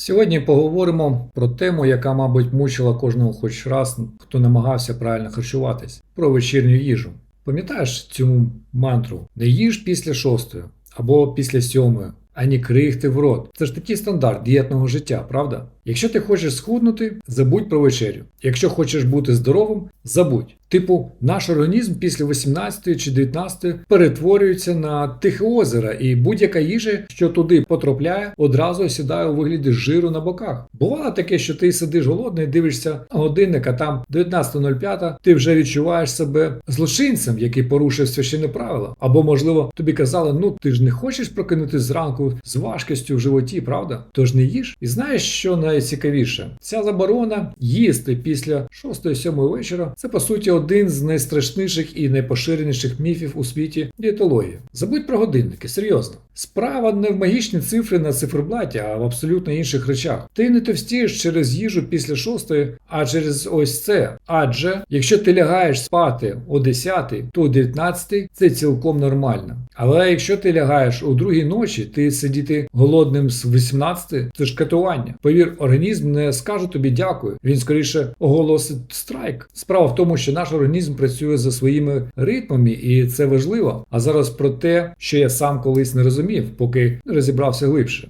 Сьогодні поговоримо про тему, яка, мабуть, мучила кожного хоч раз, хто намагався правильно харчуватись, про вечірню їжу. Пам'ятаєш цю мантру? Не їж після шостої або після сьомої, ані крихти в рот. Це ж такий стандарт дієтного життя, правда? Якщо ти хочеш схуднути, забудь про вечерю. Якщо хочеш бути здоровим, забудь. Типу, наш організм після 18 чи 19 перетворюється на тихе озеро, і будь-яка їжа, що туди потрапляє, одразу осідає у вигляді жиру на боках. Бувало таке, що ти сидиш голодний, дивишся на годинник, а там 19.05, ти вже відчуваєш себе злочинцем, який порушив священне правило. Або, можливо, тобі казали, ну ти ж не хочеш прокинутися зранку з важкістю в животі, правда? Тож не їж. І знаєш, що найцікавіше? Ця заборона їсти після 6-7 вечора це по суті один з найстрашніших і найпоширеніших міфів у світі дієтології. Забудь про годинники, серйозно. Справа не в магічні цифри на циферблаті, а в абсолютно інших речах. Ти не товстієш через їжу після шостої, а через ось це. Адже якщо ти лягаєш спати о 10, то о 19 це цілком нормально. Але якщо ти лягаєш у другій ночі, ти сидіти голодним з 18, це ж катування. Повір, організм не скаже тобі дякую. Він скоріше оголосить страйк. Справа в тому, що наш організм працює за своїми ритмами, і це важливо. А зараз про те, що я сам колись не розумів, поки не розібрався глибше.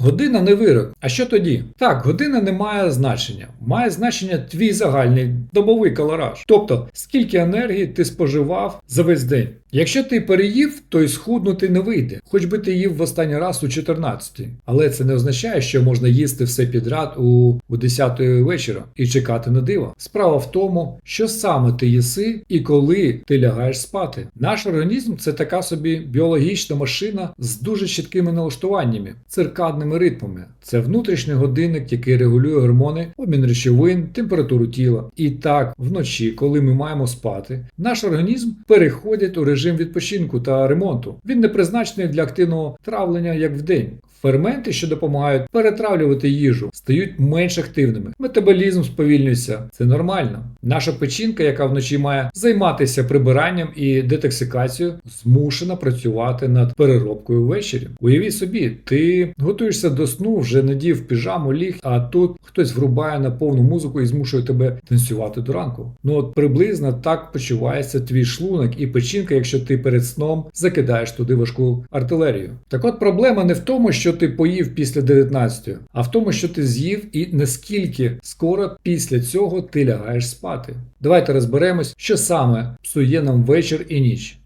Година не вирок. А що тоді? Так, година не має значення. Має значення твій загальний добовий калораж. Тобто, скільки енергії ти споживав за весь день. Якщо ти переїв, то й схуднути не вийде, хоч би ти їв в останній раз у 14. Але це не означає, що можна їсти все підряд у, у 10 вечора і чекати на диво. Справа в тому, що саме ти їси і коли ти лягаєш спати. Наш організм це така собі біологічна машина з дуже чіткими налаштуваннями, циркадними ритмами. Це внутрішній годинник, який регулює гормони, обмін речовин, температуру тіла. І так, вночі, коли ми маємо спати, наш організм переходить у режим відпочинку та ремонту. Він не призначений для активного травлення як вдень. Ферменти, що допомагають перетравлювати їжу, стають менш активними. Метаболізм сповільнюється. Це нормально. Наша печінка, яка вночі має займатися прибиранням і детоксикацією, змушена працювати над переробкою ввечері. Уявіть собі, ти готуєшся до сну, вже надів піжаму, ліг, а тут хтось врубає на повну музику і змушує тебе танцювати до ранку. Ну от приблизно так почувається твій шлунок і печінка, якщо ти перед сном закидаєш туди важку артилерію. Так от проблема не в тому, що ти поїв після 19, а в тому, що ти з'їв і наскільки скоро після цього ти лягаєш спати. Давайте розберемось, що саме псує нам вечір і ніч.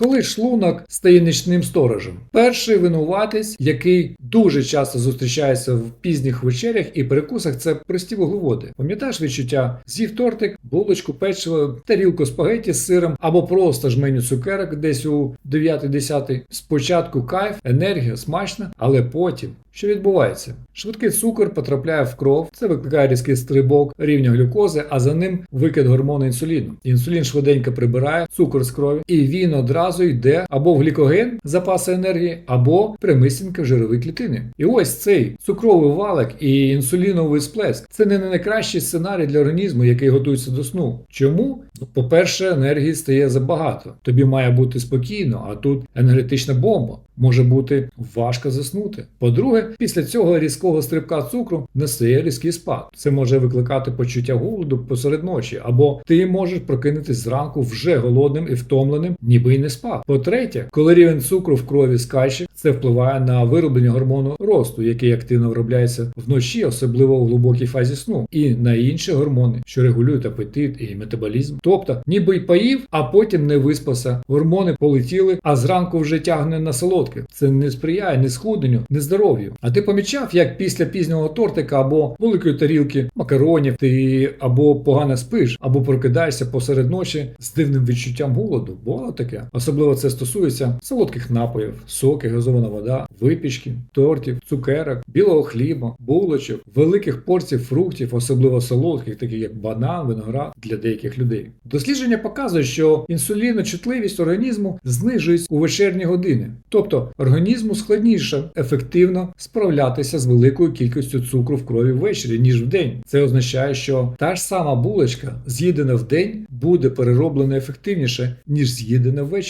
Коли шлунок стає нічним сторожем, перший винуватець, який дуже часто зустрічається в пізніх вечерях і перекусах, це прості вуглеводи. Пам'ятаєш відчуття? З'їв тортик, булочку, печиво, тарілку спагеті з сиром або просто жменю цукерок десь у 9-10. Спочатку кайф, енергія, смачна, але потім. Що відбувається? Швидкий цукор потрапляє в кров, це викликає різкий стрибок рівня глюкози, а за ним викид гормону інсуліну. Інсулін швиденько прибирає цукор з крові, і він одразу йде або в глікоген, запаси енергії, або прямисінько в жирові клітини. І ось цей цукровий валик і інсуліновий сплеск це не найкращий сценарій для організму, який готується до сну. Чому? По-перше, енергії стає забагато. Тобі має бути спокійно, а тут енергетична бомба. Може бути важко заснути. По-друге, після цього різкого стрибка цукру настає різкий спад. Це може викликати почуття голоду посеред ночі, або ти можеш прокинутись зранку вже голодним і втомленим, ніби й не спав. По-третє, коли рівень цукру в крові скаче, це впливає на вироблення гормону росту, який активно виробляється вночі, особливо у глибокій фазі сну, і на інші гормони, що регулюють апетит і метаболізм. Тобто, ніби й поїв, а потім не виспався. Гормони полетіли, а зранку вже тягне на солодке. Це не сприяє ні схудненню, ні здоров'ю. А ти помічав, як після пізнього тортика або великої тарілки макаронів ти або погано спиш, або прокидаєшся посеред ночі з дивним відчуттям голоду. Бувало таке. Особливо це стосується солодких напоїв, соки, газована вода, випічки, тортів, цукерок, білого хліба, булочок, великих порцій фруктів, особливо солодких, таких як банан, виноград для деяких людей. Дослідження показують, що інсуліночутливість організму знижується у вечірні години, тобто організму складніше ефективно справлятися з великою кількістю цукру в крові ввечері, ніж вдень. Це означає, що та ж сама булочка, з'їдена вдень, буде перероблена ефективніше, ніж з'їдена ввечері.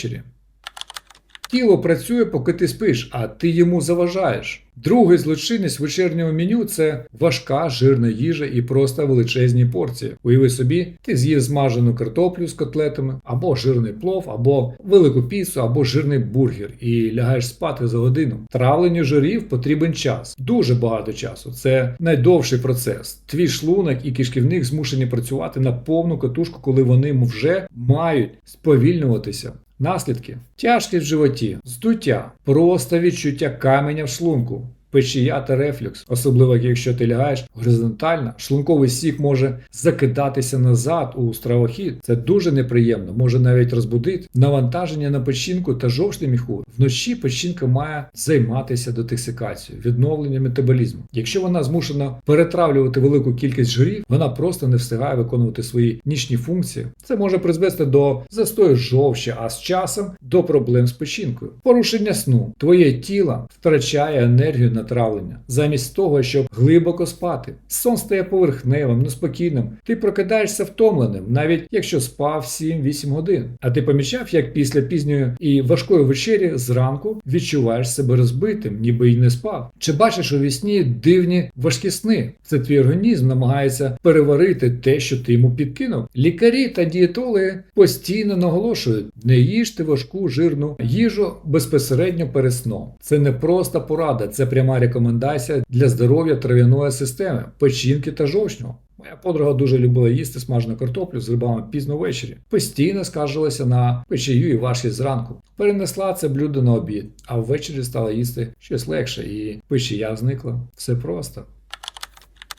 Тіло працює, поки ти спиш, а ти йому заважаєш. Другий злочинність вечірнього меню це важка жирна їжа і просто величезні порції. Уяви собі, ти з'їв змажену картоплю з котлетами, або жирний плов, або велику піцу, або жирний бургер, і лягаєш спати за годину. Травленню жирів потрібен час, дуже багато часу. Це найдовший процес. Твій шлунок і кишківник змушені працювати на повну катушку, коли вони вже мають сповільнюватися. Наслідки. Тяжкість в животі, здуття, просто відчуття каменя в шлунку. Печія та рефлюкс, особливо якщо ти лягаєш горизонтально, шлунковий сік може закидатися назад у стравохід. Це дуже неприємно, може навіть розбудити навантаження на печінку та жовчний міхур. Вночі печінка має займатися детоксикацією, відновленням метаболізму. Якщо вона змушена перетравлювати велику кількість жирів, вона просто не встигає виконувати свої нічні функції. Це може призвести до застою жовчі, а з часом до проблем з печінкою. Порушення сну. Твоє тіло втрачає енергію на травлення, замість того, щоб глибоко спати. Сон стає поверхневим, неспокійним. Ти прокидаєшся втомленим, навіть якщо спав 7-8 годин. А ти помічав, як після пізньої і важкої вечері зранку відчуваєш себе розбитим, ніби й не спав. Чи бачиш у вісні дивні важкі сни? Це твій організм намагається переварити те, що ти йому підкинув. Лікарі та дієтологи постійно наголошують: не їжте важку жирну їжу безпосередньо перед сном. Це не просто порада, це пряма рекомендація для здоров'я трав'яної системи, печінки та жовчного. Моя подруга дуже любила їсти смажену картоплю з грибами пізно ввечері. Постійно скаржилася на печію і важкість зранку. Перенесла це блюдо на обід, а ввечері стала їсти щось легше, і печія зникла. Все просто.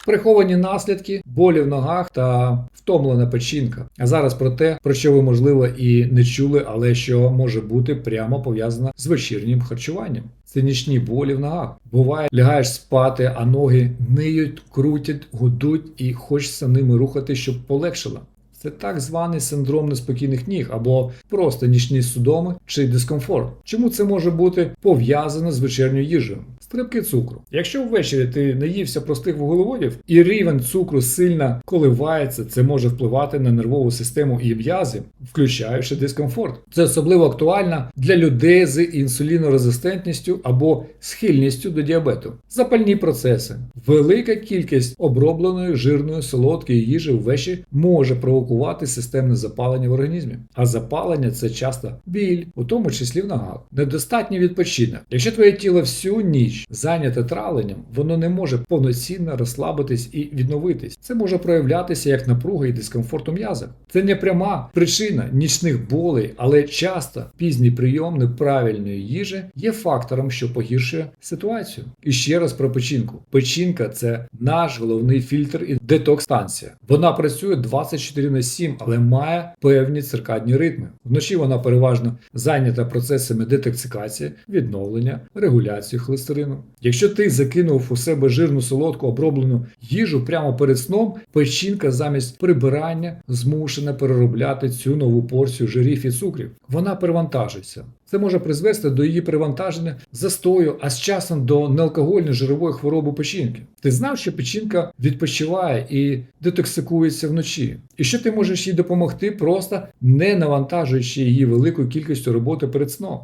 Приховані наслідки, болі в ногах та втомлена печінка. А зараз про те, про що ви можливо і не чули, але що може бути прямо пов'язано з вечірнім харчуванням. Це нічні болі в ногах. Буває, лягаєш спати, а ноги ниють, крутять, гудуть і хочеться ними рухати, щоб полегшило. Це так званий синдром неспокійних ніг або просто нічні судоми чи дискомфорт. Чому це може бути пов'язано з вечірньою їжею? Стрибки цукру. Якщо ввечері ти наївся простих вуглеводів і рівень цукру сильно коливається, це може впливати на нервову систему і м'язи, включаючи дискомфорт. Це особливо актуально для людей з інсулінорезистентністю або схильністю до діабету. Запальні процеси. Велика кількість обробленої жирної солодкої їжі ввечері може провокувати системне запалення в організмі. А запалення це часто біль, у тому числі в ногах. Недостатній відпочинок. Якщо твоє тіло всю ніч зайняте травленням, воно не може повноцінно розслабитись і відновитись. Це може проявлятися як напруга і дискомфорт у м'язах. Це не пряма причина нічних болей, але часто пізній прийом неправильної їжі є фактором, що погіршує ситуацію. І ще раз про печінку. Печінка це наш головний фільтр і детокс-станція. Вона працює 24 на 7, але має певні циркадні ритми. Вночі вона переважно зайнята процесами детоксикації, відновлення, регуляції холестерину. Якщо ти закинув у себе жирну солодку оброблену їжу прямо перед сном, печінка замість прибирання змушена переробляти цю нову порцію жирів і цукрів. Вона перевантажиться. Це може призвести до її перевантаження, застою, а з часом до неалкогольної жирової хвороби печінки. Ти знав, що печінка відпочиває і детоксикується вночі, і що ти можеш їй допомогти, просто не навантажуючи її великою кількістю роботи перед сном.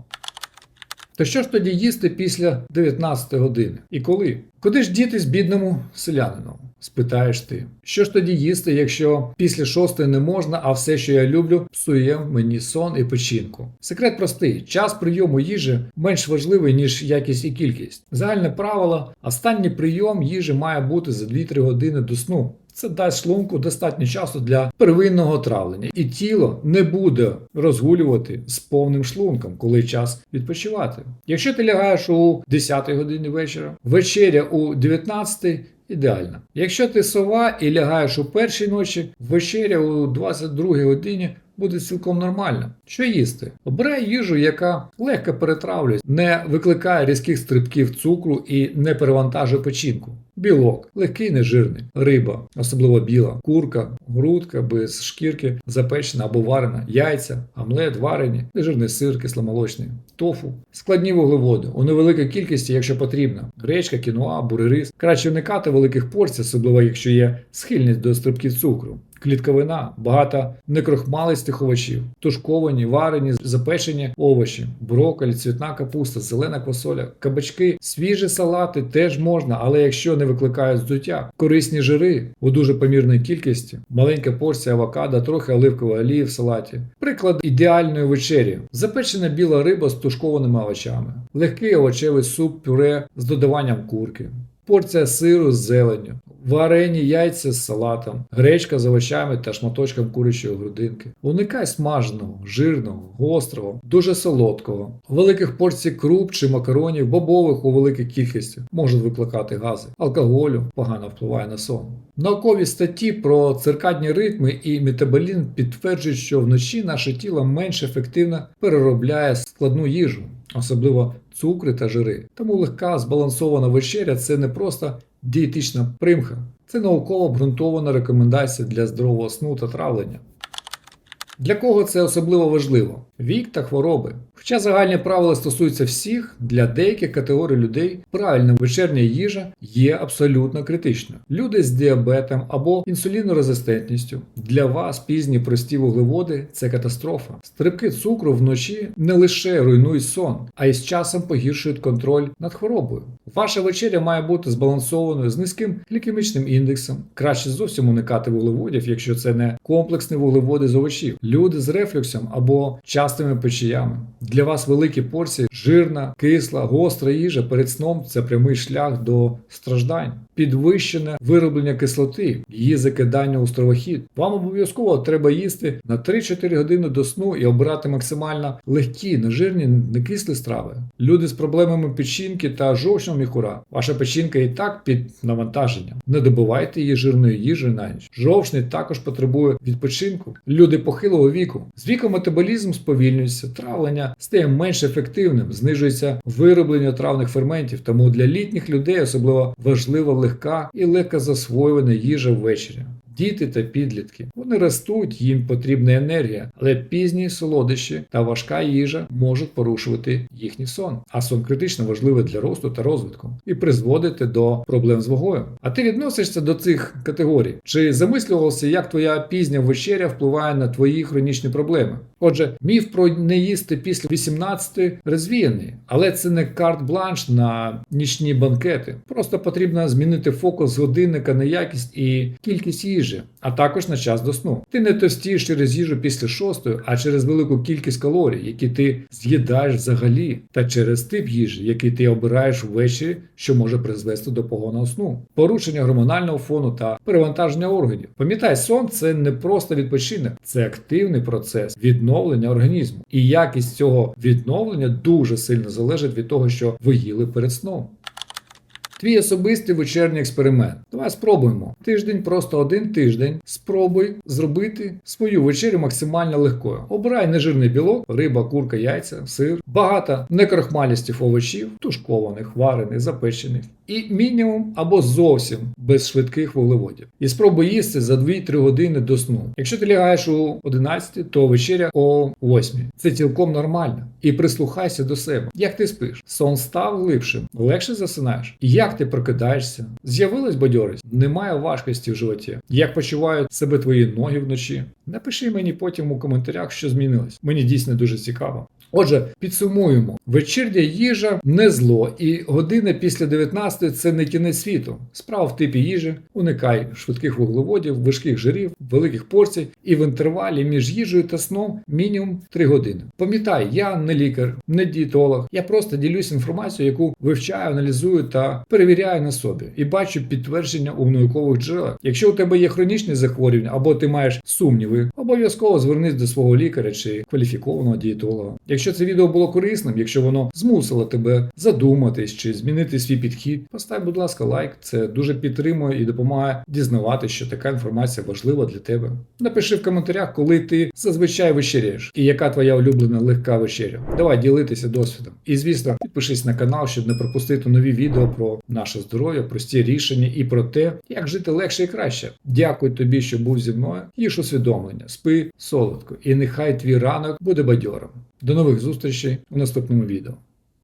То що ж тоді їсти після 19 години? І коли? Куди ж дітись бідному селянину? Спитаєш ти. Що ж тоді їсти, якщо після шостої не можна, а все, що я люблю, псує мені сон і печінку? Секрет простий: час прийому їжі менш важливий, ніж якість і кількість. Загальне правило: останній прийом їжі має бути за 2-3 години до сну. Це дасть шлунку достатньо часу для первинного травлення, і тіло не буде розгулювати з повним шлунком, коли час відпочивати. Якщо ти лягаєш у 10 годині вечора, вечеря у 19 ідеально. Якщо ти сова і лягаєш у першій ночі, вечеря у 22 годині. Буде цілком нормально. Що їсти? Обирай їжу, яка легко перетравлюється, не викликає різких стрибків цукру і не перевантажує печінку. Білок, легкий, нежирний, риба, особливо біла, курка, грудка без шкірки, запечена або варена, яйця, омлет, варені, нежирний сир, кисломолочний, тофу, складні вуглеводи. У невеликій кількості, якщо потрібно. Гречка, кіноа, бурерис. Краще уникати великих порцій, особливо якщо є схильність до стрибків цукру. Клітковина, багато некрохмалистих овочів, тушковані, варені, запечені овочі, брокколі, цвітна капуста, зелена квасоля, кабачки, свіжі салати теж можна, але якщо не викликають здуття, корисні жири у дуже помірній кількості, маленька порція авокадо, трохи оливкової олії в салаті. Приклад ідеальної вечері: запечена біла риба з тушкованими овочами, легкий овочевий суп, пюре з додаванням курки. Порція сиру з зеленню, варені яйця з салатом, гречка з овочами та шматочком курячої грудинки. Уникай смаженого, жирного, гострого, дуже солодкого. Великих порцій круп чи макаронів, бобових у великій кількості можуть викликати гази. Алкоголю погано впливає на сон. Наукові статті про циркадні ритми і метаболізм підтверджують, що вночі наше тіло менш ефективно переробляє складну їжу, особливо цукри та жири. Тому легка збалансована вечеря це не просто дієтична примха, це науково обґрунтована рекомендація для здорового сну та травлення. Для кого це особливо важливо? Вік та хвороби. Хоча загальні правила стосуються всіх, для деяких категорій людей правильна вечерня їжа є абсолютно критичною. Люди з діабетом або інсулінорезистентністю. Для вас пізні прості вуглеводи це катастрофа. Стрибки цукру вночі не лише руйнують сон, а й з часом погіршують контроль над хворобою. Ваша вечеря має бути збалансованою з низьким глікемічним індексом. Краще зовсім уникати вуглеводів, якщо це не комплексні вуглеводи з овочів. Люди з рефлюксом або частими печіями. Для вас великі порції жирна, кисла, гостра їжа перед сном це прямий шлях до страждань. Підвищене вироблення кислоти, її закидання у стровохід. Вам обов'язково треба їсти на 3-4 години до сну і обирати максимально легкі, нежирні, некислі страви. Люди з проблемами печінки та жовчного міхура. Ваша печінка і так під навантаженням. Не добивайте її жирної їжі на ніч. Жовчний також потребує відпочинку. Люди похилого віку. З віком метаболізм сповільнюється, травлення стає менш ефективним, знижується вироблення травних ферментів. Тому для літніх людей особливо важлива легка і легко засвоювана їжа ввечері. Діти та підлітки. Вони ростуть, їм потрібна енергія, але пізні солодощі та важка їжа можуть порушувати їхній сон. А сон критично важливий для росту та розвитку і призводити до проблем з вагою. А ти відносишся до цих категорій? Чи замислювався, як твоя пізня вечеря впливає на твої хронічні проблеми? Отже, міф про не їсти після 18 розвіяний, але це не карт-бланш на нічні банкети. Просто потрібно змінити фокус годинника на якість і кількість їжі, а також на час до сну. Ти не товстієш через їжу після шостої, а через велику кількість калорій, які ти з'їдаєш взагалі, та через тип їжі, який ти обираєш ввечері, що може призвести до поганого сну, порушення гормонального фону та перевантаження органів. Пам'ятай, сон це не просто відпочинок, це активний процес відновлення організму. І якість цього відновлення дуже сильно залежить від того, що ви їли перед сном. Твій особистий вечірній експеримент. Давай спробуємо. Тиждень, просто один тиждень. Спробуй зробити свою вечерю максимально легкою. Обирай нежирний білок, риба, курка, яйця, сир, багато некрохмалістів овочів, тушкованих, варених, запечених. І мінімум або зовсім без швидких вуглеводів. І спробуй їсти за 2-3 години до сну. Якщо ти лягаєш у 11, то вечеря о 8. Це цілком нормально. І прислухайся до себе. Як ти спиш? Сон став глибшим, легше засинаєш. Як ти прокидаєшся? З'явилась бадьорість? Немає важкості в животі. Як почувають себе твої ноги вночі? Напиши мені потім у коментарях, що змінилось. Мені дійсно дуже цікаво. Отже, підсумуємо: вечірня їжа не зло, і година після 19 це не кінець світу. Справа в типі їжі, уникай швидких вуглеводів, важких жирів, великих порцій і в інтервалі між їжею та сном мінімум 3 години. Пам'ятай, я не лікар, не дієтолог. Я просто ділюсь інформацією, яку вивчаю, аналізую та перевіряю на собі і бачу підтвердження у наукових джерелах. Якщо у тебе є хронічні захворювання або ти маєш сумніви, обов'язково звернись до свого лікаря чи кваліфікованого дієтолога. Якщо це відео було корисним, якщо воно змусило тебе задуматись чи змінити свій підхід, постав, будь ласка, лайк. Це дуже підтримує і допомагає дізнаватися, що така інформація важлива для тебе. Напиши в коментарях, коли ти зазвичай вечеряєш, і яка твоя улюблена легка вечеря. Давай ділитися досвідом. І звісно, підпишись на канал, щоб не пропустити нові відео про наше здоров'я, прості рішення і про те, як жити легше і краще. Дякую тобі, що був зі мною. Їж усвідомлення, спи солодко, і нехай твій ранок буде бадьором. До нових зустрічей у наступному відео.